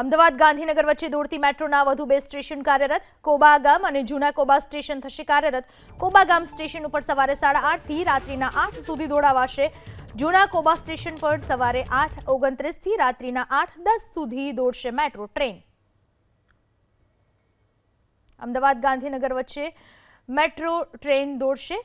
અમદાવાદ ગાંધીનગર વચ્ચે દોડતી મેટ્રોના વધુ બે સ્ટેશન કાર્યરત, કોબા ગામ અને જૂના કોબા સ્ટેશન થશે કાર્યરત. કોબા ગામ સ્ટેશન ઉપર સવારે સાડા આઠથી રાત્રિના આઠ સુધી દોડાવાશે. જૂના કોબા સ્ટેશન પર સવારે આઠ ઓગણત્રીસથી રાત્રિના આઠ દસ સુધી દોડશે મેટ્રો ટ્રેન. અમદાવાદ ગાંધીનગર વચ્ચે મેટ્રો ટ્રેન દોડશે.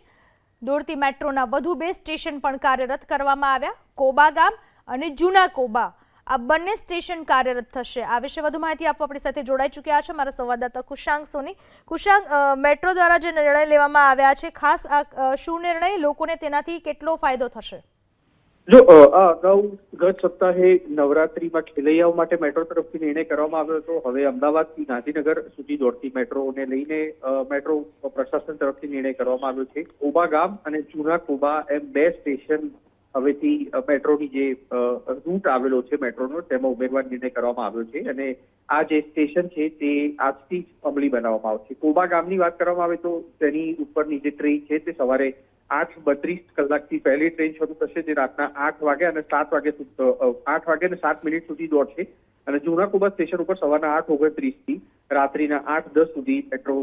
દોડતી મેટ્રોના વધુ બે સ્ટેશન પણ કાર્યરત કરવામાં આવ્યા. કોબા ગામ અને જૂના કોબા. આ બંને સ્ટેશન કાર્યરત થશે. આ વિશે વધુ માહિતી આપવા આપણી સાથે જોડાઈ ચૂક્યા છે મારા સંવાદદાતા કુશાંક સોની. કુશાંક મેટ્રો દ્વારા જે નિર્ણય લેવામાં આવ્યા છે, ખાસ આ શું નિર્ણય? લોકોને તેનાથી કેટલો ફાયદો થશે? જો આ અગાઉ ગત સપ્તાહે નવરાત્રીમાં ખેલૈયાઓ માટે મેટ્રો તરફથી નિર્ણય કરવામાં આવ્યો હતો. હવે અમદાવાદથી ગાંધીનગર સુધી દોડતી મેટ્રોને લઈને મેટ્રો પ્રશાસન તરફથી નિર્ણય કરવામાં આવ્યો છે. કોબા ગામ અને જૂના કોબા એમ બે સ્ટેશન હવેથી મેટ્રોની જે રૂટ આવેલો છે મેટ્રોનો, તેમાં ઉમેરવા નિર્ણય કરવામાં આવ્યો છે અને આ જે સ્ટેશન છે તે આજથી જ અમલી બનાવવામાં આવશે. કોબા ગામની વાત કરવામાં આવે તો તેની ઉપરની જે ટ્રેન છે તે સવારે આઠ બત્રીસ કલાકથી પહેલી ટ્રેન શરૂ થશે, જે રાતના આઠ વાગે અને સાત વાગે આઠ વાગે અને સાત મિનિટ સુધી દોડશે. અને જૂના કોબા સ્ટેશન ઉપર સવારના આઠ ઓગણત્રીસથી રાત્રિના આઠ, દસ સુધી મેટ્રો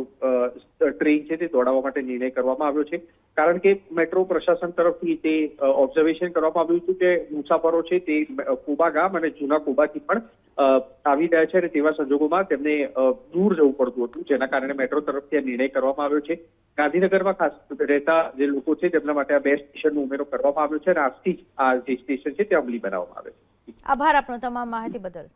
ટ્રેન છે તે દોડાવવા માટે નિર્ણય કરવામાં આવ્યો છે. કારણ કે મેટ્રો પ્રશાસન તરફથી તે ઓબ્ઝર્વેશન કરવામાં આવ્યું હતું કે મુસાફરો છે તે કુબા ગામ અને જૂના કુબાથી પણ આવી રહ્યા છે અને તેવા સંજોગોમાં તેમને દૂર જવું પડતું હતું, જેના કારણે મેટ્રો તરફથી આ નિર્ણય કરવામાં આવ્યો છે. ગાંધીનગરમાં ખાસ રહેતા જે લોકો છે તેમના માટે આ બે સ્ટેશનનો ઉમેરો કરવામાં આવ્યો છે અને આજથી જ આ જે સ્ટેશન છે તે અમલી બનાવવામાં આવે છે. આભાર આપનો તમામ માહિતી બદલ.